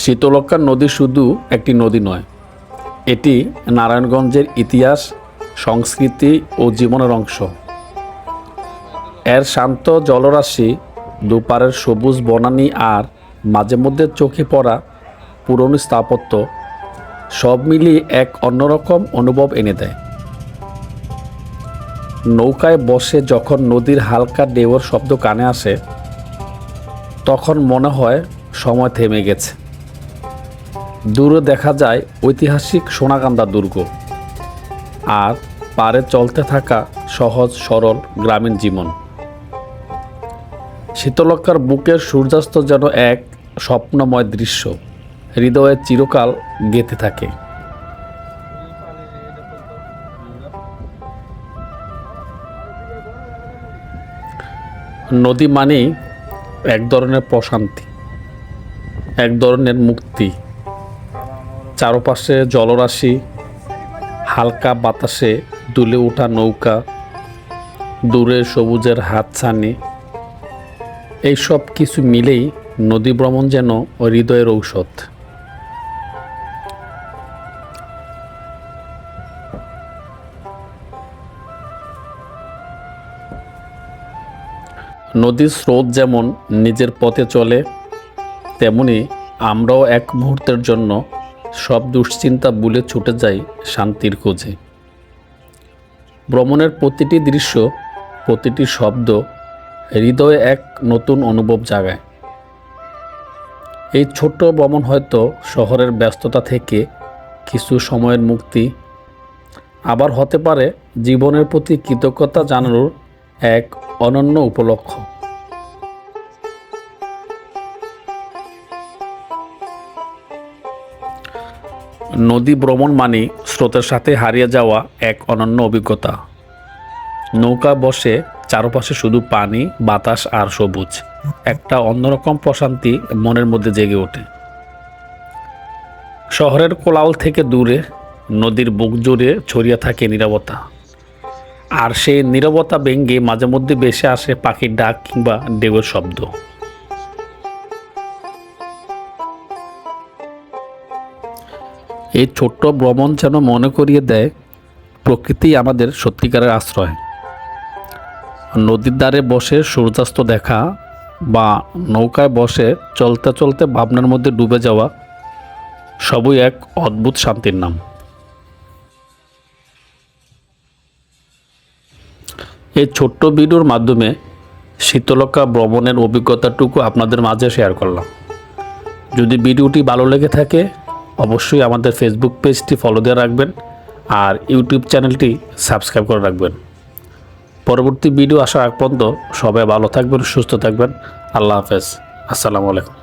শীতলক্ষা নদী শুধু একটি নদী নয়, এটি নারায়ণগঞ্জের ইতিহাস, সংস্কৃতি ও জীবনের অংশ। এর শান্ত জলরাশি দুপারের সবুজ বনানী আর মাঝে মধ্যে চোখে পড়া পুরনো স্থাপত্য সব মিলিয়ে এক অন্যরকম অনুভব এনে দেয়। নৌকায় বসে যখন নদীর হালকা ঢেউয়ের শব্দ কানে আসে, তখন মনে হয় সময় থেমে গেছে। দূরে দেখা যায় ঐতিহাসিক সোনাকান্দা দুর্গ আর পারে চলতে থাকা সহজ, সরল গ্রামীণ জীবন। শীতলক্ষার বুকের সূর্যাস্ত যেন এক স্বপ্নময় দৃশ্য। হৃদয়ে চিরকাল গেঁথে থাকে। নদী মানেই এক ধরনের প্রশান্তি, এক ধরনের মুক্তি। চারপাশে জলরাশি, হালকা বাতাসে দুলে ওঠা নৌকা, দূরে সবুজের হাতছানি। এই সব কিছু মিলেই নদী ভ্রমণ যেন হৃদয়ের ঔষধ। নদীর স্রোত যেমন নিজের পথে চলে, তেমনি আমরাও এক মুহূর্তের জন্য সব দুশ্চিন্তা ভুলে ছুটে যাই শান্তির খোঁজে। ভ্রমণের প্রতিটি দৃশ্য, প্রতিটি শব্দ হৃদয়ে এক নতুন অনুভব জাগায়। এই ছোট্ট ভ্রমণ হয়তো শহরের ব্যস্ততা থেকে কিছু সময়ের মুক্তি, আবার হতে পারে জীবনের প্রতি কৃতজ্ঞতা জানানোর এক অনন্য উপলক্ষ। নদী ভ্রমণ মানে স্রোতের সাথে হারিয়ে যাওয়া এক অনন্য অভিজ্ঞতা। নৌকা বসে, চারপাশে শুধু পানি, বাতাস আর সবুজ। একটা অন্যরকম প্রশান্তি মনের মধ্যে জেগে ওঠে। শহরের কোলাউল থেকে দূরে, নদীর বুক জুড়ে ছড়িয়ে থাকে নীরবতা। আর সেই নীরবতা ভেঙে মাঝে মধ্যে বেশি আসে পাখির ডাক কিংবা ঢেউয়ের শব্দ। এই ছোট্ট ভ্রমণ যেন মনে করিয়ে দেয় প্রকৃতি আমাদের সত্যিকারের আশ্রয়। নদীর ধারে বসে সূর্যাস্ত দেখা বা নৌকায় বসে চলতে চলতে ভাবনার মধ্যে ডুবে যাওয়া সবই এক অদ্ভুত শান্তির নাম। এই ছোট্ট ভিডিওর মাধ্যমে শীতলকা ভ্রমণের অভিজ্ঞতাটুকু আপনাদের মাঝে শেয়ার করলাম। যদি ভিডিওটি ভালো লেগে থাকে অবশ্যই আমাদের ফেসবুক পেজটি ফলো দিয়ে রাখবেন আর ইউটিউব চ্যানেলটি সাবস্ক্রাইব করে রাখবেন। পরবর্তী ভিডিও আসার আগ পর্যন্ত সবাই ভালো থাকবেন, সুস্থ থাকবেন। আল্লাহ হাফেজ। আসসালামু আলাইকুম।